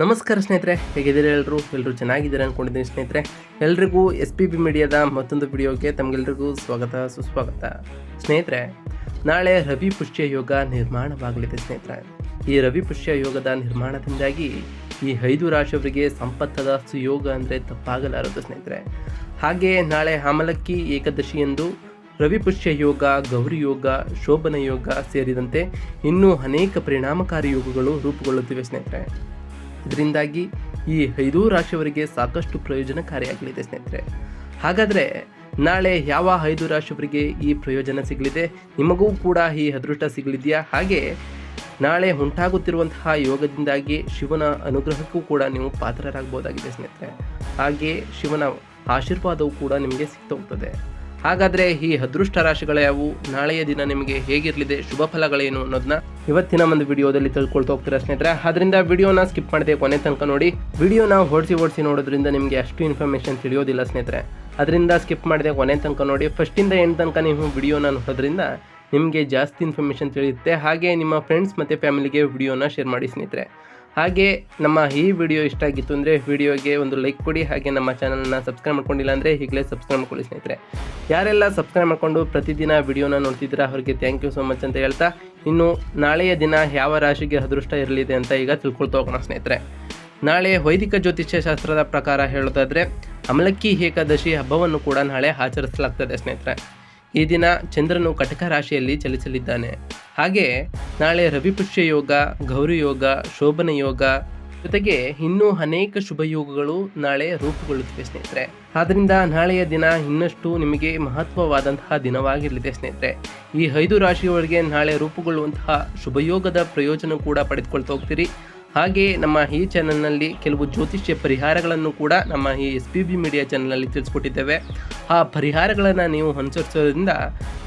ನಮಸ್ಕಾರ ಸ್ನೇಹಿತರೆ, ಹೇಗಿದ್ದೀರಾ ಎಲ್ಲರೂ ಎಲ್ಲರೂ ಚೆನ್ನಾಗಿದ್ದೀರಾ ಅಂದ್ಕೊಂಡಿದ್ದೀನಿ ಸ್ನೇಹಿತರೆ. ಎಲ್ರಿಗೂ ಎಸ್ ಪಿ ಬಿ ಮೀಡಿಯಾದ ಮತ್ತೊಂದು ವಿಡಿಯೋಗೆ ತಮಗೆಲ್ರಿಗೂ ಸ್ವಾಗತ, ಸುಸ್ವಾಗತ. ಸ್ನೇಹಿತರೆ, ನಾಳೆ ರವಿ ಪುಷ್ಯ ಯೋಗ ನಿರ್ಮಾಣವಾಗಲಿದೆ ಸ್ನೇಹಿತರೆ. ಈ ರವಿ ಪುಷ್ಯ ಯೋಗದ ನಿರ್ಮಾಣದಿಂದಾಗಿ ಈ ಐದು ರಾಶಿಯವರಿಗೆ ಸಂಪತ್ತದ ಸುಯೋಗ ಅಂದರೆ ತಪ್ಪಾಗಲಾರದು ಸ್ನೇಹಿತರೆ. ಹಾಗೆ ನಾಳೆ ಆಮಲಕ್ಕಿ ಏಕಾದಶಿ ಎಂದು ರವಿ ಪುಷ್ಯ ಯೋಗ, ಗೌರಿ ಯೋಗ, ಶೋಭನ ಯೋಗ ಸೇರಿದಂತೆ ಇನ್ನೂ ಅನೇಕ ಪರಿಣಾಮಕಾರಿ ಯೋಗಗಳು ರೂಪುಗೊಳ್ಳುತ್ತಿವೆ ಸ್ನೇಹಿತರೆ. ಇದರಿಂದಾಗಿ ಈ ಐದೂ ರಾಶಿಯವರಿಗೆ ಸಾಕಷ್ಟು ಪ್ರಯೋಜನಕಾರಿಯಾಗಲಿದೆ ಸ್ನೇಹಿತರೆ. ಹಾಗಾದರೆ ನಾಳೆ ಯಾವ ಐದು ರಾಶಿಯವರಿಗೆ ಈ ಪ್ರಯೋಜನ ಸಿಗಲಿದೆ? ನಿಮಗೂ ಕೂಡ ಈ ಅದೃಷ್ಟ ಸಿಗಲಿದೆಯಾ? ಹಾಗೆ ನಾಳೆ ಉಂಟಾಗುತ್ತಿರುವಂತಹ ಯೋಗದಿಂದಾಗಿ ಶಿವನ ಅನುಗ್ರಹಕ್ಕೂ ಕೂಡ ನೀವು ಪಾತ್ರರಾಗಬಹುದಾಗಿದೆ ಸ್ನೇಹಿತರೆ. ಹಾಗೆ ಶಿವನ ಆಶೀರ್ವಾದವು ಕೂಡ ನಿಮಗೆ ಸಿಗ್ತಾ ಹೋಗ್ತದೆ. ಹಾಗಾದರೆ ಈ ಅದೃಷ್ಟ ರಾಶಿಗಳ ಯಾವು ನಾಳೆಯ ದಿನ ನಿಮಗೆ ಹೇಗಿರಲಿದೆ? ಶುಭ ಫಲಗಳೇನು ಅನ್ನೋದನ್ನ ಇವತ್ತಿನ ಒಂದು ವಿಡಿಯೋದಲ್ಲಿ ತಿಳ್ಕೊಳ್ತಾ ಹೋಗ್ತೀರಾ ಸ್ನೇಹಿತರೆ? ಅದರಿಂದ ವಿಡಿಯೋನ ಸ್ಕಿಪ್ ಮಾಡದೆ ಕೊನೆ ತನಕ ನೋಡಿ. ವಿಡಿಯೋನ ಓಡಿಸಿ ಓಡಿಸಿ ನೋಡೋದ್ರಿಂದ ನಿಮಗೆ ಅಷ್ಟು ಇನ್ಫಾರ್ಮೇಷನ್ ತಿಳಿಯೋದಿಲ್ಲ ಸ್ನೇಹಿತರೆ. ಅದರಿಂದ ಸ್ಕಿಪ್ ಮಾಡಿದೆ ಕೊನೆ ತನಕ ನೋಡಿ. ಫಸ್ಟಿಂದ ಎಂಟು ತನಕ ನೀವು ವಿಡಿಯೋನ ನೋಡೋದ್ರಿಂದ ನಿಮಗೆ ಜಾಸ್ತಿ ಇನ್ಫಾರ್ಮೇಷನ್ ತಿಳಿಯುತ್ತೆ. ಹಾಗೆ ನಿಮ್ಮ ಫ್ರೆಂಡ್ಸ್ ಮತ್ತು ಫ್ಯಾಮಿಲಿಗೆ ವಿಡಿಯೋನ ಶೇರ್ ಮಾಡಿ ಸ್ನೇಹಿತರೆ. ಹಾಗೆ ನಮ್ಮ ಈ ವಿಡಿಯೋ ಇಷ್ಟ ಆಗಿತ್ತು ಅಂದರೆ ವಿಡಿಯೋಗೆ ಒಂದು ಲೈಕ್ ಕೊಡಿ, ಹಾಗೆ ನಮ್ಮ ಚಾನಲ್ನ ಸಬ್ಸ್ಕ್ರೈಬ್ ಮಾಡ್ಕೊಂಡಿಲ್ಲ ಅಂದರೆ ಈಗಲೇ ಸಬ್ಸ್ಕ್ರೈಬ್ ಮಾಡ್ಕೊಳ್ಳಿ ಸ್ನೇಹಿತರೆ. ಯಾರೆಲ್ಲ ಸಬ್ಸ್ಕ್ರೈಬ್ ಮಾಡಿಕೊಂಡು ಪ್ರತಿದಿನ ವಿಡಿಯೋನ ನೋಡ್ತಿದ್ದೀರಾ, ಅವರಿಗೆ ಥ್ಯಾಂಕ್ ಯು ಸೊ ಮಚ್ ಅಂತ ಹೇಳ್ತಾ ಇನ್ನು ನಾಳೆಯ ದಿನ ಯಾವ ರಾಶಿಗೆ ಅದೃಷ್ಟ ಇರಲಿದೆ ಅಂತ ಈಗ ತಿಳ್ಕೊಳ್ತಾ ಹೋಗೋಣ ಸ್ನೇಹಿತರೆ. ನಾಳೆ ವೈದಿಕ ಜ್ಯೋತಿಷ್ಯ ಶಾಸ್ತ್ರದ ಪ್ರಕಾರ ಹೇಳೋದಾದರೆ ಅಮಲಕ್ಕಿ ಏಕಾದಶಿ ಹಬ್ಬವನ್ನು ಕೂಡ ನಾಳೆ ಆಚರಿಸಲಾಗ್ತದೆ ಸ್ನೇಹಿತರೆ. ಈ ದಿನ ಚಂದ್ರನು ಕಟಕ ರಾಶಿಯಲ್ಲಿ ಚಲಿಸಲಿದ್ದಾನೆ. ಹಾಗೆ ನಾಳೆ ರವಿಪುಷ್ಯ ಯೋಗ, ಗೌರಿ ಯೋಗ, ಶೋಭನ ಯೋಗ ಜೊತೆಗೆ ಇನ್ನೂ ಅನೇಕ ಶುಭ ಯೋಗಗಳು ನಾಳೆ ರೂಪುಗೊಳ್ಳುತ್ತಿವೆ ಸ್ನೇಹಿತರೆ. ಆದ್ದರಿಂದ ನಾಳೆಯ ದಿನ ಇನ್ನಷ್ಟು ನಿಮಗೆ ಮಹತ್ವವಾದಂತಹ ದಿನವಾಗಿರಲಿದೆ ಸ್ನೇಹಿತರೆ. ಈ ಐದು ರಾಶಿಯೊಳಗೆ ನಾಳೆ ರೂಪುಗೊಳ್ಳುವಂತಹ ಶುಭಯೋಗದ ಪ್ರಯೋಜನ ಕೂಡ ಪಡೆದುಕೊಳ್ತಾ ಹೋಗ್ತೀರಿ. ಹಾಗೆ ನಮ್ಮ ಈ ಚಾನಲ್ನಲ್ಲಿ ಕೆಲವು ಜ್ಯೋತಿಷ್ಯ ಪರಿಹಾರಗಳನ್ನು ಕೂಡ ನಮ್ಮ ಈ ಎಸ್ ಪಿ ಬಿ ಮೀಡಿಯಾ ಚಾನಲಲ್ಲಿ ತಿಳಿಸ್ಕೊಟ್ಟಿದ್ದೇವೆ. ಆ ಪರಿಹಾರಗಳನ್ನು ನೀವು ಅನುಸರಿಸೋದ್ರಿಂದ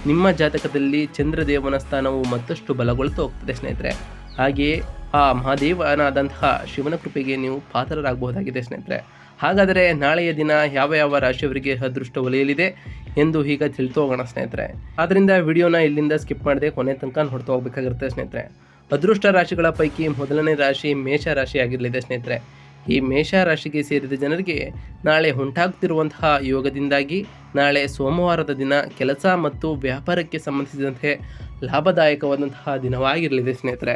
ನಿಮ್ಮ ಜಾತಕದಲ್ಲಿ ಚಂದ್ರದೇವನ ಸ್ಥಾನವು ಮತ್ತಷ್ಟು ಬಲಗೊಳ್ತಾ ಹೋಗ್ತದೆ ಸ್ನೇಹಿತರೆ. ಹಾಗೆಯೇ ಆ ಮಹಾದೇವನಾದಂತಹ ಶಿವನ ಕೃಪೆಗೆ ನೀವು ಪಾತ್ರರಾಗಬಹುದಾಗಿದೆ ಸ್ನೇಹಿತರೆ. ಹಾಗಾದರೆ ನಾಳೆಯ ದಿನ ಯಾವ ಯಾವ ರಾಶಿಯವರಿಗೆ ಅದೃಷ್ಟ ಒಲೆಯಲಿದೆ ಎಂದು ಈಗ ತಿಳಿತು ಹೋಗೋಣ ಸ್ನೇಹಿತರೆ. ಆದ್ದರಿಂದ ವಿಡಿಯೋನ ಇಲ್ಲಿಂದ ಸ್ಕಿಪ್ ಮಾಡದೆ ಕೊನೆ ತನಕ ನೋಡ್ತಾ ಹೋಗ್ಬೇಕಾಗಿರುತ್ತೆ ಸ್ನೇಹಿತರೆ. ಅದೃಷ್ಟ ರಾಶಿಗಳ ಪೈಕಿ ಮೊದಲನೇ ರಾಶಿ ಮೇಷ ರಾಶಿ ಆಗಿರಲಿದೆ ಸ್ನೇಹಿತರೆ. ಈ ಮೇಷ ರಾಶಿಗೆ ಸೇರಿದ ಜನರಿಗೆ ನಾಳೆ ಉಂಟಾಗ್ತಿರುವಂತಹ ಯೋಗದಿಂದಾಗಿ ನಾಳೆ ಸೋಮವಾರದ ದಿನ ಕೆಲಸ ಮತ್ತು ವ್ಯಾಪಾರಕ್ಕೆ ಸಂಬಂಧಿಸಿದಂತೆ ಲಾಭದಾಯಕವಾದಂತಹ ದಿನವಾಗಿರಲಿದೆ ಸ್ನೇಹಿತರೆ.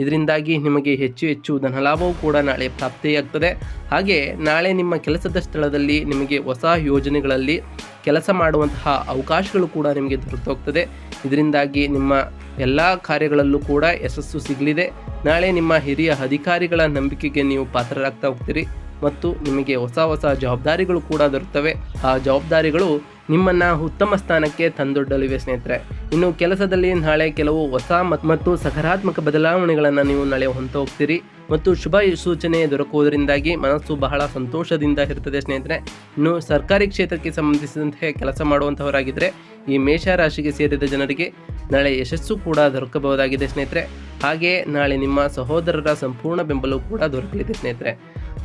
ಇದರಿಂದಾಗಿ ನಿಮಗೆ ಹೆಚ್ಚು ಹೆಚ್ಚು ಧನಲಾಭವೂ ಕೂಡ ನಾಳೆ ಪ್ರಾಪ್ತಿಯಾಗ್ತದೆ. ಹಾಗೆ ನಾಳೆ ನಿಮ್ಮ ಕೆಲಸದ ಸ್ಥಳದಲ್ಲಿ ನಿಮಗೆ ಹೊಸ ಯೋಜನೆಗಳಲ್ಲಿ ಕೆಲಸ ಮಾಡುವಂತಹ ಅವಕಾಶಗಳು ಕೂಡ ನಿಮಗೆ ದೊರೆತೋಗ್ತದೆ. ಇದರಿಂದಾಗಿ ನಿಮ್ಮ ಎಲ್ಲ ಕಾರ್ಯಗಳಲ್ಲೂ ಕೂಡ ಯಶಸ್ಸು ಸಿಗಲಿದೆ. ನಾಳೆ ನಿಮ್ಮ ಹಿರಿಯ ಅಧಿಕಾರಿಗಳ ನಂಬಿಕೆಗೆ ನೀವು ಪಾತ್ರರಾಗ್ತಾ ಹೋಗ್ತೀರಿ ಮತ್ತು ನಿಮಗೆ ಹೊಸ ಹೊಸ ಜವಾಬ್ದಾರಿಗಳು ಕೂಡ ದೊರೆತವೆ ಆ ಜವಾಬ್ದಾರಿಗಳು ನಿಮ್ಮನ್ನು ಉತ್ತಮ ಸ್ಥಾನಕ್ಕೆ ತಂದೊಡ್ಡಲಿವೆ ಸ್ನೇಹಿತರೆ. ಇನ್ನು ಕೆಲಸದಲ್ಲಿ ನಾಳೆ ಕೆಲವು ಹೊಸ ಮತ್- ಮತ್ತು ಸಕಾರಾತ್ಮಕ ಬದಲಾವಣೆಗಳನ್ನು ನೀವು ನಾಳೆ ಹೊಂತ ಹೋಗ್ತೀರಿ. ಮತ್ತು ಶುಭ ಸೂಚನೆ ದೊರಕುವುದರಿಂದಾಗಿ ಮನಸ್ಸು ಬಹಳ ಸಂತೋಷದಿಂದ ಇರ್ತದೆ ಸ್ನೇಹಿತರೆ. ಇನ್ನು ಸರ್ಕಾರಿ ಕ್ಷೇತ್ರಕ್ಕೆ ಸಂಬಂಧಿಸಿದಂತೆ ಕೆಲಸ ಮಾಡುವಂತಹವರಾಗಿದ್ದರೆ ಈ ಮೇಷ ರಾಶಿಗೆ ಸೇರಿದ ಜನರಿಗೆ ನಾಳೆ ಯಶಸ್ಸು ಕೂಡ ದೊರಕಬಹುದಾಗಿದೆ ಸ್ನೇಹಿತರೆ. ಹಾಗೆ ನಾಳೆ ನಿಮ್ಮ ಸಹೋದರರ ಸಂಪೂರ್ಣ ಬೆಂಬಲವೂ ಕೂಡ ದೊರಕಲಿದೆ ಸ್ನೇಹಿತರೆ.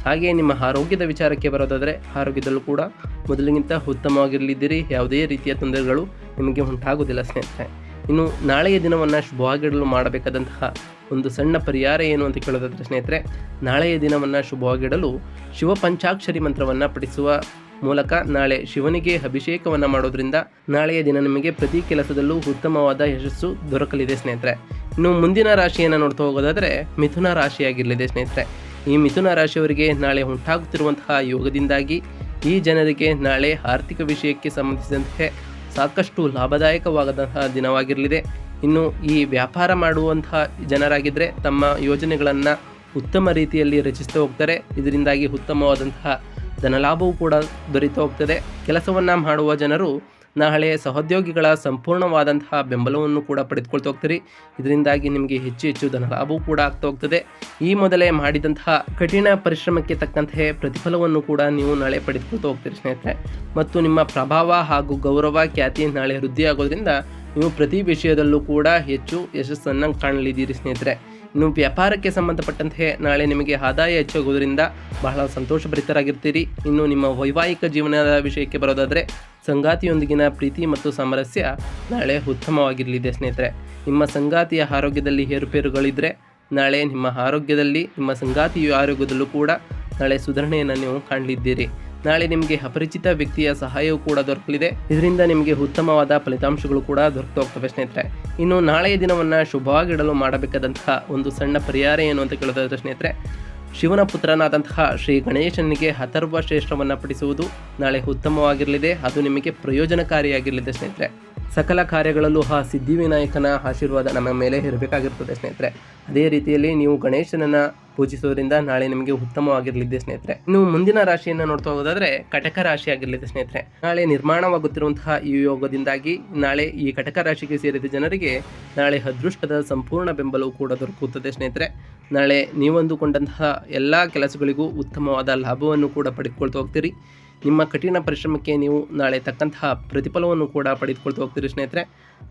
ಹಾಗೆ ನಿಮ್ಮ ಆರೋಗ್ಯದ ವಿಚಾರಕ್ಕೆ ಬರೋದಾದರೆ ಆರೋಗ್ಯದಲ್ಲೂ ಕೂಡ ಮೊದಲಿಗಿಂತ ಉತ್ತಮವಾಗಿರಲಿದ್ದೀರಿ. ಯಾವುದೇ ರೀತಿಯ ತೊಂದರೆಗಳು ನಿಮಗೆ ಉಂಟಾಗುವುದಿಲ್ಲ ಸ್ನೇಹಿತರೆ. ಇನ್ನು ನಾಳೆಯ ದಿನವನ್ನು ಶುಭವಾಗಿಡಲು ಮಾಡಬೇಕಾದಂತಹ ಒಂದು ಸಣ್ಣ ಪರಿಹಾರ ಏನು ಅಂತ ಕೇಳೋದಾದರೆ, ಸ್ನೇಹಿತರೆ, ನಾಳೆಯ ದಿನವನ್ನು ಶುಭವಾಗಿಡಲು ಶಿವ ಪಂಚಾಕ್ಷರಿ ಮಂತ್ರವನ್ನು ಪಠಿಸುವ ಮೂಲಕ ನಾಳೆ ಶಿವನಿಗೆ ಅಭಿಷೇಕವನ್ನು ಮಾಡೋದ್ರಿಂದ ನಾಳೆಯ ದಿನ ನಿಮಗೆ ಪ್ರತಿ ಕೆಲಸದಲ್ಲೂ ಉತ್ತಮವಾದ ಯಶಸ್ಸು ದೊರಕಲಿದೆ, ಸ್ನೇಹಿತರೆ. ಇನ್ನು ಮುಂದಿನ ರಾಶಿಯನ್ನು ನೋಡ್ತಾ ಹೋಗೋದಾದರೆ, ಮಿಥುನ ರಾಶಿಯಾಗಿರಲಿದೆ, ಸ್ನೇಹಿತರೆ. ಈ ಮಿಥುನ ರಾಶಿಯವರಿಗೆ ನಾಳೆ ಉಂಟಾಗುತ್ತಿರುವಂತಹ ಯೋಗದಿಂದಾಗಿ ಈ ಜನರಿಗೆ ನಾಳೆ ಆರ್ಥಿಕ ವಿಷಯಕ್ಕೆ ಸಂಬಂಧಿಸಿದಂತೆ ಸಾಕಷ್ಟು ಲಾಭದಾಯಕವಾದಂತಹ ದಿನವಾಗಿರಲಿದೆ. ಇನ್ನು ಈ ವ್ಯಾಪಾರ ಮಾಡುವಂತಹ ಜನರಾಗಿದ್ದರೆ ತಮ್ಮ ಯೋಜನೆಗಳನ್ನು ಉತ್ತಮ ರೀತಿಯಲ್ಲಿ ರಚಿಸ್ತಾ ಹೋಗ್ತಾರೆ. ಇದರಿಂದಾಗಿ ಉತ್ತಮವಾದಂತಹ ಧನಲಾಭವೂ ಕೂಡ ದೊರೀತಾ ಹೋಗ್ತದೆ. ಕೆಲಸವನ್ನು ಮಾಡುವ ಜನರು ನಾಳೆ ಸಹೋದ್ಯೋಗಿಗಳ ಸಂಪೂರ್ಣವಾದಂತಹ ಬೆಂಬಲವನ್ನು ಕೂಡ ಪಡೆದುಕೊಳ್ತಾ ಹೋಗ್ತೀರಿ. ಇದರಿಂದಾಗಿ ನಿಮಗೆ ಹೆಚ್ಚು ಹೆಚ್ಚು ಧನಲಾಭವೂ ಕೂಡ ಆಗ್ತಾ ಹೋಗ್ತದೆ. ಈ ಮೊದಲೇ ಮಾಡಿದಂತಹ ಕಠಿಣ ಪರಿಶ್ರಮಕ್ಕೆ ತಕ್ಕಂತೆ ಪ್ರತಿಫಲವನ್ನು ಕೂಡ ನೀವು ನಾಳೆ ಪಡೆದುಕೊಳ್ತಾ ಹೋಗ್ತೀರಿ ಸ್ನೇಹಿತರೆ. ಮತ್ತು ನಿಮ್ಮ ಪ್ರಭಾವ ಹಾಗೂ ಗೌರವ ಖ್ಯಾತಿ ನಾಳೆ ವೃದ್ಧಿಯಾಗೋದ್ರಿಂದ ನೀವು ಪ್ರತಿ ವಿಷಯದಲ್ಲೂ ಕೂಡ ಹೆಚ್ಚು ಯಶಸ್ಸನ್ನು ಕಾಣಲಿದ್ದೀರಿ ಸ್ನೇಹಿತರೆ. ಇನ್ನು ವ್ಯಾಪಾರಕ್ಕೆ ಸಂಬಂಧಪಟ್ಟಂತೆ ನಾಳೆ ನಿಮಗೆ ಆದಾಯ ಹೆಚ್ಚಾಗೋದ್ರಿಂದ ಬಹಳ ಸಂತೋಷಭರಿತರಾಗಿರ್ತೀರಿ. ಇನ್ನು ನಿಮ್ಮ ವೈವಾಹಿಕ ಜೀವನದ ವಿಷಯಕ್ಕೆ ಬರೋದಾದರೆ ಸಂಗಾತಿಯೊಂದಿಗಿನ ಪ್ರೀತಿ ಮತ್ತು ಸಾಮರಸ್ಯ ನಾಳೆ ಉತ್ತಮವಾಗಿರಲಿದೆ ಸ್ನೇಹಿತರೆ. ನಿಮ್ಮ ಸಂಗಾತಿಯ ಆರೋಗ್ಯದಲ್ಲಿ ಏರುಪೇರುಗಳಿದ್ದರೆ ನಾಳೆ ನಿಮ್ಮ ಆರೋಗ್ಯದಲ್ಲಿ, ನಿಮ್ಮ ಸಂಗಾತಿಯ ಆರೋಗ್ಯದಲ್ಲೂ ಕೂಡ ನಾಳೆ ಸುಧಾರಣೆಯನ್ನು ನೀವು ಕಾಣಲಿದ್ದೀರಿ. ನಾಳೆ ನಿಮಗೆ ಅಪರಿಚಿತ ವ್ಯಕ್ತಿಯ ಸಹಾಯವೂ ಕೂಡ ದೊರಕಲಿದೆ. ಇದರಿಂದ ನಿಮಗೆ ಉತ್ತಮವಾದ ಫಲಿತಾಂಶಗಳು ಕೂಡ ದೊರಕ್ತಾ ಹೋಗ್ತವೆ ಸ್ನೇಹಿತರೆ. ಇನ್ನು ನಾಳೆಯ ದಿನವನ್ನು ಶುಭವಾಗಿಡಲು ಮಾಡಬೇಕಾದಂತಹ ಒಂದು ಸಣ್ಣ ಪರಿಹಾರ ಏನು ಅಂತ ಕೇಳೋದಾದ್ರೆ ಸ್ನೇಹಿತರೆ, ಶಿವನ ಪುತ್ರನಾದಂತಹ ಶ್ರೀ ಗಣೇಶನಿಗೆ ಅಥರ್ವ ಶ್ರೇಷ್ಠವನ್ನು ಪಡಿಸುವುದು ನಾಳೆ ಉತ್ತಮವಾಗಿರಲಿದೆ. ಅದು ನಿಮಗೆ ಪ್ರಯೋಜನಕಾರಿಯಾಗಿರಲಿದೆ ಸ್ನೇಹಿತರೆ. ಸಕಲ ಕಾರ್ಯಗಳಲ್ಲೂ ಆ ಸಿದ್ಧಿವಿನಾಯಕನ ಆಶೀರ್ವಾದ ನಮ್ಮ ಮೇಲೆ ಇರಬೇಕಾಗಿರ್ತದೆ, ಸ್ನೇಹಿತರೆ. ಅದೇ ರೀತಿಯಲ್ಲಿ ನೀವು ಗಣೇಶನನ್ನು ಪೂಜಿಸೋದ್ರಿಂದ ನಾಳೆ ನಿಮಗೆ ಉತ್ತಮವಾಗಿರಲಿದೆ, ಸ್ನೇಹಿತರೆ. ಇನ್ನು ಮುಂದಿನ ರಾಶಿಯನ್ನು ನೋಡ್ತಾ ಹೋಗೋದಾದರೆ ಕಟಕ ರಾಶಿ ಆಗಿರಲಿದೆ, ಸ್ನೇಹಿತರೆ. ನಾಳೆ ನಿರ್ಮಾಣವಾಗುತ್ತಿರುವಂತಹ ಈ ಯೋಗದಿಂದಾಗಿ ನಾಳೆ ಈ ಕಟಕ ರಾಶಿಗೆ ಸೇರಿದ ಜನರಿಗೆ ನಾಳೆ ಅದೃಷ್ಟದ ಸಂಪೂರ್ಣ ಬೆಂಬಲವು ಕೂಡ ದೊರಕುತ್ತದೆ, ಸ್ನೇಹಿತರೆ. ನಾಳೆ ನೀವಂದುಕೊಂಡಂತಹ ಎಲ್ಲ ಕೆಲಸಗಳಿಗೂ ಉತ್ತಮವಾದ ಲಾಭವನ್ನು ಕೂಡ ಪಡೆದುಕೊಳ್ತಾ ಹೋಗ್ತೀರಿ. ನಿಮ್ಮ ಕಠಿಣ ಪರಿಶ್ರಮಕ್ಕೆ ನೀವು ನಾಳೆ ತಕ್ಕಂತಹ ಪ್ರತಿಫಲವನ್ನು ಕೂಡ ಪಡೆದುಕೊಳ್ತಾ ಹೋಗ್ತೀರಿ ಸ್ನೇಹಿತರೆ.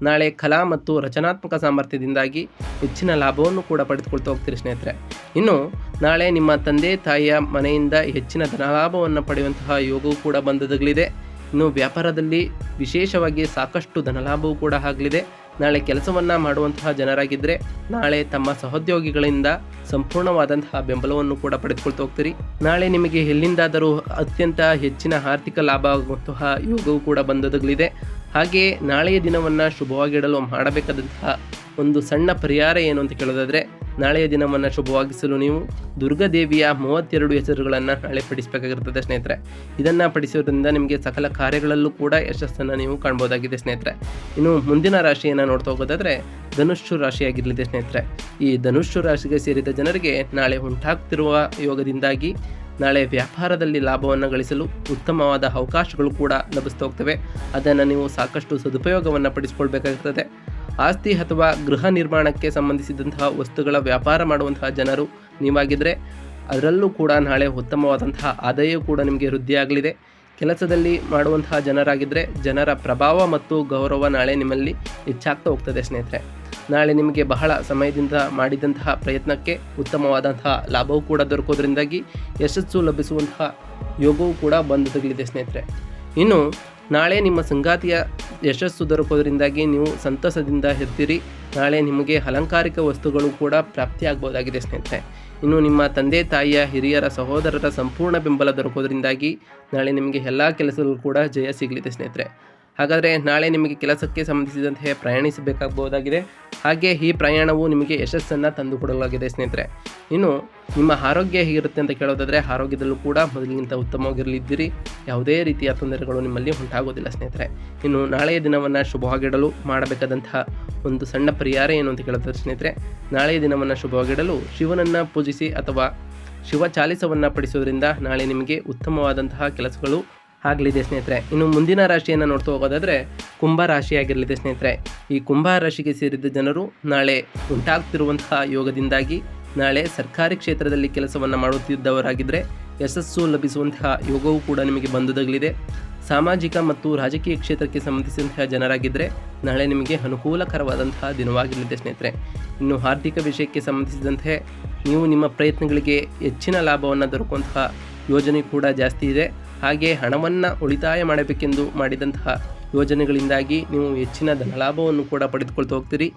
ನಾಳೆ ಕಲಾ ಮತ್ತು ರಚನಾತ್ಮಕ ಸಾಮರ್ಥ್ಯದಿಂದಾಗಿ ಹೆಚ್ಚಿನ ಲಾಭವನ್ನು ಕೂಡ ಪಡೆದುಕೊಳ್ತಾ ಹೋಗ್ತೀರಿ ಸ್ನೇಹಿತರೆ. ಇನ್ನು ನಾಳೆ ನಿಮ್ಮ ತಂದೆ, ತಾಯಿಯ ಮನೆಯಿಂದ ಹೆಚ್ಚಿನ ಧನಲಾಭವನ್ನು ಪಡೆಯುವಂತಹ ಯೋಗವು ಕೂಡ ಬಂದದಗಲಿದೆ ಇನ್ನು ವ್ಯಾಪಾರದಲ್ಲಿ ವಿಶೇಷವಾಗಿ ಸಾಕಷ್ಟು ಧನಲಾಭವೂ ಕೂಡ ಆಗಲಿದೆ. ನಾಳೆ ಕೆಲಸವನ್ನು ಮಾಡುವಂತಹ ಜನರಾಗಿದ್ದರೆ ನಾಳೆ ತಮ್ಮ ಸಹೋದ್ಯೋಗಿಗಳಿಂದ ಸಂಪೂರ್ಣವಾದಂತಹ ಬೆಂಬಲವನ್ನು ಕೂಡ ಪಡೆದುಕೊಳ್ತಾ ಹೋಗ್ತೀರಿ. ನಾಳೆ ನಿಮಗೆ ಎಲ್ಲಿಂದಾದರೂ ಅತ್ಯಂತ ಹೆಚ್ಚಿನ ಆರ್ಥಿಕ ಲಾಭ ಆಗುವಂತಹ ಯೋಗವು ಕೂಡ ಬಂದೊದಗಲಿದೆ. ಹಾಗೆಯೇ ನಾಳೆಯ ದಿನವನ್ನು ಶುಭವಾಗಿಡಲು ಮಾಡಬೇಕಾದಂತಹ ಒಂದು ಸಣ್ಣ ಪರಿಹಾರ ಏನು ಅಂತ ಕೇಳೋದಾದರೆ ನಾಳೆಯ ದಿನವನ್ನು ಶುಭವಾಗಿಸಲು ನೀವು ದುರ್ಗಾದೇವಿಯ ಮೂವತ್ತೆರಡು ಹೆಸರುಗಳನ್ನು ನಾಳೆ ಪಡಿಸಬೇಕಾಗಿರ್ತದೆ ಸ್ನೇಹಿತರೆ. ಇದನ್ನು ಪಡಿಸೋದ್ರಿಂದ ನಿಮಗೆ ಸಕಲ ಕಾರ್ಯಗಳಲ್ಲೂ ಕೂಡ ಯಶಸ್ಸನ್ನು ನೀವು ಕಾಣ್ಬೋದಾಗಿದೆ ಸ್ನೇಹಿತರೆ. ಇನ್ನು ಮುಂದಿನ ರಾಶಿಯನ್ನು ನೋಡ್ತಾ ಹೋಗೋದಾದರೆ ಧನುಷ್ಯು ರಾಶಿಯಾಗಿರಲಿದೆ ಸ್ನೇಹಿತರೆ. ಈ ಧನುಷ್ಯು ರಾಶಿಗೆ ಸೇರಿದ ಜನರಿಗೆ ನಾಳೆ ಉಂಟಾಗ್ತಿರುವ ಯೋಗದಿಂದಾಗಿ ನಾಳೆ ವ್ಯಾಪಾರದಲ್ಲಿ ಲಾಭವನ್ನು ಗಳಿಸಲು ಉತ್ತಮವಾದ ಅವಕಾಶಗಳು ಕೂಡ ಲಭಿಸ್ತಾ ಹೋಗ್ತವೆ. ಅದನ್ನು ನೀವು ಸಾಕಷ್ಟು ಸದುಪಯೋಗವನ್ನು ಪಡಿಸ್ಕೊಳ್ಬೇಕಾಗುತ್ತದೆ ಆಸ್ತಿ ಅಥವಾ ಗೃಹ ನಿರ್ಮಾಣಕ್ಕೆ ಸಂಬಂಧಿಸಿದಂತಹ ವಸ್ತುಗಳ ವ್ಯಾಪಾರ ಮಾಡುವಂತಹ ಜನರು ನೀವಾಗಿದ್ದರೆ ಅದರಲ್ಲೂ ಕೂಡ ನಾಳೆ ಉತ್ತಮವಾದಂತಹ ಆದಾಯ ಕೂಡ ನಿಮಗೆ ವೃದ್ಧಿಯಾಗಲಿದೆ ಕೆಲಸದಲ್ಲಿ ಮಾಡುವಂತಹ ಜನರಾಗಿದ್ದರೆ ಜನರ ಪ್ರಭಾವ ಮತ್ತು ಗೌರವ ನಾಳೆ ನಿಮ್ಮಲ್ಲಿ ಹೆಚ್ಚಾಗ್ತಾ ಹೋಗ್ತದೆ ಸ್ನೇಹಿತರೆ. ನಾಳೆ ನಿಮಗೆ ಬಹಳ ಸಮಯದಿಂದ ಮಾಡಿದಂತಹ ಪ್ರಯತ್ನಕ್ಕೆ ಉತ್ತಮವಾದಂತಹ ಲಾಭವೂ ಕೂಡ ದೊರಕೋದ್ರಿಂದಾಗಿ ಯಶಸ್ಸು ಲಭಿಸುವಂತಹ ಯೋಗವೂ ಕೂಡ ಬಂದು ಸ್ನೇಹಿತರೆ. ಇನ್ನು ನಾಳೆ ನಿಮ್ಮ ಸಂಗಾತಿಯ ಯಶಸ್ಸು ದೊರಕೋದ್ರಿಂದಾಗಿ ನೀವು ಸಂತಸದಿಂದ ಇರ್ತೀರಿ ನಾಳೆ ನಿಮಗೆ ಅಲಂಕಾರಿಕ ವಸ್ತುಗಳು ಕೂಡ ಪ್ರಾಪ್ತಿಯಾಗಬಹುದಾಗಿದೆ ಸ್ನೇಹಿತರೆ. ಇನ್ನು ನಿಮ್ಮ ತಂದೆ, ತಾಯಿಯ ಹಿರಿಯರ ಸಹೋದರರ ಸಂಪೂರ್ಣ ಬೆಂಬಲ ದೊರಕೋದ್ರಿಂದಾಗಿ ನಾಳೆ ನಿಮಗೆ ಎಲ್ಲ ಕೆಲಸಗಳು ಕೂಡ ಜಯ ಸಿಗಲಿದೆ ಸ್ನೇಹಿತರೆ. ಹಾಗಾದರೆ ನಾಳೆ ನಿಮಗೆ ಕೆಲಸಕ್ಕೆ ಸಂಬಂಧಿಸಿದಂತೆ ಪ್ರಯಾಣಿಸಬೇಕಾಗಬಹುದಾಗಿದೆ. ಹಾಗೆ ಈ ಪ್ರಯಾಣವು ನಿಮಗೆ ಯಶಸ್ಸನ್ನು ತಂದುಕೊಡಲಾಗಿದೆ ಸ್ನೇಹಿತರೆ. ಇನ್ನು ನಿಮ್ಮ ಆರೋಗ್ಯ ಹೇಗಿರುತ್ತೆ ಅಂತ ಕೇಳೋದಾದರೆ, ಆರೋಗ್ಯದಲ್ಲೂ ಕೂಡ ಮೊದಲಿಗಿಂತ ಉತ್ತಮವಾಗಿರಲಿದ್ದೀರಿ. ಯಾವುದೇ ರೀತಿಯ ತೊಂದರೆಗಳು ನಿಮ್ಮಲ್ಲಿ ಉಂಟಾಗೋದಿಲ್ಲ, ಸ್ನೇಹಿತರೆ. ಇನ್ನು ನಾಳೆಯ ದಿನವನ್ನು ಶುಭವಾಗಿಡಲು ಮಾಡಬೇಕಾದಂತಹ ಒಂದು ಸಣ್ಣ ಪರಿಹಾರ ಏನು ಅಂತ ಕೇಳೋದಾದ್ರೆ, ಸ್ನೇಹಿತರೆ, ನಾಳೆಯ ದಿನವನ್ನು ಶುಭವಾಗಿಡಲು ಶಿವನನ್ನು ಪೂಜಿಸಿ ಅಥವಾ ಶಿವ ಚಾಲಿಸವನ್ನು ಪಡಿಸೋದ್ರಿಂದ ನಾಳೆ ನಿಮಗೆ ಉತ್ತಮವಾದಂತಹ ಕೆಲಸಗಳು ಆಗಲಿದೆ ಸ್ನೇಹಿತರೆ. ಇನ್ನು ಮುಂದಿನ ರಾಶಿಯನ್ನು ನೋಡ್ತಾ ಹೋಗೋದಾದರೆ ಕುಂಭ ರಾಶಿಯಾಗಿರಲಿದೆ ಸ್ನೇಹಿತರೆ. ಈ ಕುಂಭ ರಾಶಿಗೆ ಸೇರಿದ ಜನರು ನಾಳೆ ಉಂಟಾಗ್ತಿರುವಂತಹ ಯೋಗದಿಂದಾಗಿ ನಾಳೆ ಸರ್ಕಾರಿ ಕ್ಷೇತ್ರದಲ್ಲಿ ಕೆಲಸವನ್ನು ಮಾಡುತ್ತಿದ್ದವರಾಗಿದ್ದರೆ ಯಶಸ್ಸು ಲಭಿಸುವಂತಹ ಯೋಗವೂ ಕೂಡ ನಿಮಗೆ ಬಂದುದಗಲಿದೆ. ಸಾಮಾಜಿಕ ಮತ್ತು ರಾಜಕೀಯ ಕ್ಷೇತ್ರಕ್ಕೆ ಸಂಬಂಧಿಸಿದಂತಹ ಜನರಾಗಿದ್ದರೆ ನಾಳೆ ನಿಮಗೆ ಅನುಕೂಲಕರವಾದಂತಹ ದಿನವಾಗಿರಲಿದೆ ಸ್ನೇಹಿತರೆ. ಇನ್ನು ಆರ್ಥಿಕ ವಿಷಯಕ್ಕೆ ಸಂಬಂಧಿಸಿದಂತೆ ನೀವು ನಿಮ್ಮ ಪ್ರಯತ್ನಗಳಿಗೆ ಹೆಚ್ಚಿನ ಲಾಭವನ್ನು ದೊರಕುವಂತಹ ಯೋಜನೆ ಕೂಡ ಜಾಸ್ತಿ ಇದೆ. ಹಾಗೆ ಹಣವನ್ನು ಉಳಿತಾಯ ಮಾಡಬೇಕೆಂದು ಮಾಡಿದಂತಹ ಯೋಜನೆಗಳಿಂದಾಗಿ ನೀವು ಹೆಚ್ಚಿನ ಧನಲಾಭವನ್ನು ಕೂಡ ಪಡೆದುಕೊಳ್ತಾ ಹೋಗ್ತೀರಿ.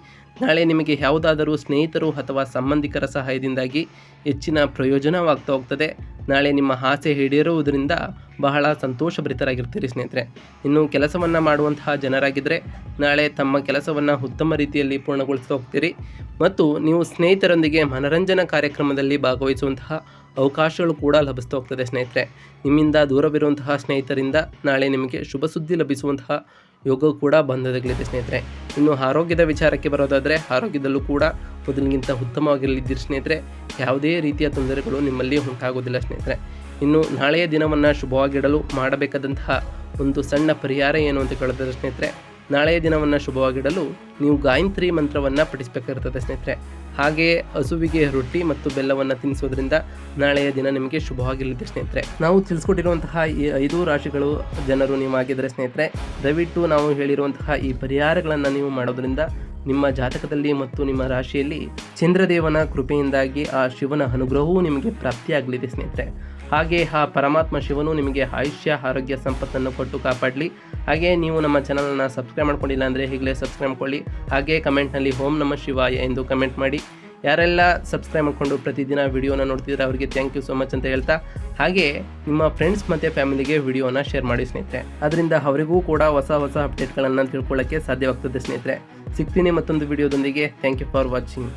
ನಾಳೆ ನಿಮಗೆ ಯಾವುದಾದರೂ ಸ್ನೇಹಿತರು ಅಥವಾ ಸಂಬಂಧಿಕರ ಸಹಾಯದಿಂದಾಗಿ ಹೆಚ್ಚಿನ ಪ್ರಯೋಜನವಾಗ್ತಾ ಹೋಗ್ತದೆ. ನಾಳೆ ನಿಮ್ಮ ಆಸೆ ಈಡೇರುವುದರಿಂದ ಬಹಳ ಸಂತೋಷಭರಿತರಾಗಿರ್ತೀರಿ ಸ್ನೇಹಿತರೆ. ಇನ್ನು ಕೆಲಸವನ್ನು ಮಾಡುವಂತಹ ಜನರಾಗಿದ್ದರೆ ನಾಳೆ ತಮ್ಮ ಕೆಲಸವನ್ನು ಉತ್ತಮ ರೀತಿಯಲ್ಲಿ ಪೂರ್ಣಗೊಳಿಸ್ತಾ ಹೋಗ್ತೀರಿ. ಮತ್ತು ನೀವು ಸ್ನೇಹಿತರೊಂದಿಗೆ ಮನರಂಜನಾ ಕಾರ್ಯಕ್ರಮದಲ್ಲಿ ಭಾಗವಹಿಸುವಂತಹ ಅವಕಾಶಗಳು ಕೂಡ ಲಭಿಸ್ತಾ ಹೋಗ್ತದೆ ಸ್ನೇಹಿತರೆ. ನಿಮ್ಮಿಂದ ದೂರವಿರುವಂತಹ ಸ್ನೇಹಿತರಿಂದ ನಾಳೆ ನಿಮಗೆ ಶುಭ ಸುದ್ದಿ ಲಭಿಸುವಂತಹ ಯೋಗ ಕೂಡ ಬಂದದಾಗಲಿದೆ ಸ್ನೇಹಿತರೆ. ಇನ್ನು ಆರೋಗ್ಯದ ವಿಚಾರಕ್ಕೆ ಬರೋದಾದರೆ ಆರೋಗ್ಯದಲ್ಲೂ ಕೂಡ ಮೊದಲಿಗಿಂತ ಉತ್ತಮವಾಗಿರಲಿದ್ದೀರಿ ಸ್ನೇಹಿತರೆ. ಯಾವುದೇ ರೀತಿಯ ತೊಂದರೆಗಳು ನಿಮ್ಮಲ್ಲಿ ಉಂಟಾಗೋದಿಲ್ಲ ಸ್ನೇಹಿತರೆ. ಇನ್ನು ನಾಳೆಯ ದಿನವನ್ನು ಶುಭವಾಗಿಡಲು ಮಾಡಬೇಕಾದಂತಹ ಒಂದು ಸಣ್ಣ ಪರಿಹಾರ ಏನು ಅಂತ ಕೇಳಿದ್ರೆ ಸ್ನೇಹಿತರೆ ನಾಳೆಯ ದಿನವನ್ನು ಶುಭವಾಗಿಡಲು ನೀವು ಗಾಯತ್ರಿ ಮಂತ್ರವನ್ನು ಪಠಿಸಬೇಕಾಗಿರ್ತದೆ ಸ್ನೇಹಿತರೆ. ಹಾಗೆಯೇ ಹಸುವಿಗೆ ರೊಟ್ಟಿ ಮತ್ತು ಬೆಲ್ಲವನ್ನು ತಿನ್ನಿಸೋದ್ರಿಂದ ನಾಳೆಯ ದಿನ ನಿಮಗೆ ಶುಭವಾಗಿರಲಿದೆ ಸ್ನೇಹಿತರೆ. ನಾವು ತಿಳಿಸ್ಕೊಟ್ಟಿರುವಂತಹ ಈ ಐದು ರಾಶಿಗಳು ಜನರು ನೀವು ಆಗಿದ್ದರೆ ಸ್ನೇಹಿತರೆ, ದಯವಿಟ್ಟು ನಾವು ಹೇಳಿರುವಂತಹ ಈ ಪರಿಹಾರಗಳನ್ನು ನೀವು ಮಾಡೋದ್ರಿಂದ ನಿಮ್ಮ ಜಾತಕದಲ್ಲಿ ಮತ್ತು ನಿಮ್ಮ ರಾಶಿಯಲ್ಲಿ ಚಂದ್ರದೇವನ ಕೃಪೆಯಿಂದಾಗಿ ಆ ಶಿವನ ಅನುಗ್ರಹವೂ ನಿಮಗೆ ಪ್ರಾಪ್ತಿಯಾಗಲಿದೆ ಸ್ನೇಹಿತರೆ. ಹಾಗೆ ಆ ಪರಮಾತ್ಮ ಶಿವನು ನಿಮಗೆ ಆಯುಷ್ಯ, ಆರೋಗ್ಯ, ಸಂಪತ್ತನ್ನು ಕೊಟ್ಟು ಕಾಪಾಡಲಿ. ಹಾಗೆ ನೀವು ನಮ್ಮ ಚಾನಲನ್ನು ಸಬ್ಸ್ಕ್ರೈಬ್ ಮಾಡ್ಕೊಂಡಿಲ್ಲ ಅಂದರೆ ಈಗಲೇ ಸಬ್ಸ್ಕ್ರೈಬ್ ಮಾಡ್ಕೊಳ್ಳಿ. ಹಾಗೆ ಕಮೆಂಟ್ನಲ್ಲಿ ಓಂ ನಮ ಶಿವಾಯ ಎಂದು ಕಮೆಂಟ್ ಮಾಡಿ. ಯಾರೆಲ್ಲ ಸಬ್ಸ್ಕ್ರೈಬ್ ಮಾಡಿಕೊಂಡು ಪ್ರತಿದಿನ ವಿಡಿಯೋನ ನೋಡ್ತಿದ್ರೆ ಅವರಿಗೆ ಥ್ಯಾಂಕ್ ಯು ಸೊ ಮಚ್ ಅಂತ ಹೇಳ್ತಾ. ಹಾಗೆ ನಿಮ್ಮ ಫ್ರೆಂಡ್ಸ್ ಮತ್ತು ಫ್ಯಾಮಿಲಿಗೆ ವಿಡಿಯೋನ ಶೇರ್ ಮಾಡಿ ಸ್ನೇಹಿತರೆ. ಅದರಿಂದ ಅವರಿಗೂ ಕೂಡ ಹೊಸ ಹೊಸ ಅಪ್ಡೇಟ್ಗಳನ್ನು ತಿಳ್ಕೊಳ್ಳೋಕ್ಕೆ ಸಾಧ್ಯವಾಗ್ತದೆ ಸ್ನೇಹಿತರೆ. ಸಿಗ್ತೀನಿ ಮತ್ತೊಂದು ವಿಡಿಯೋದೊಂದಿಗೆ. Thank you for watching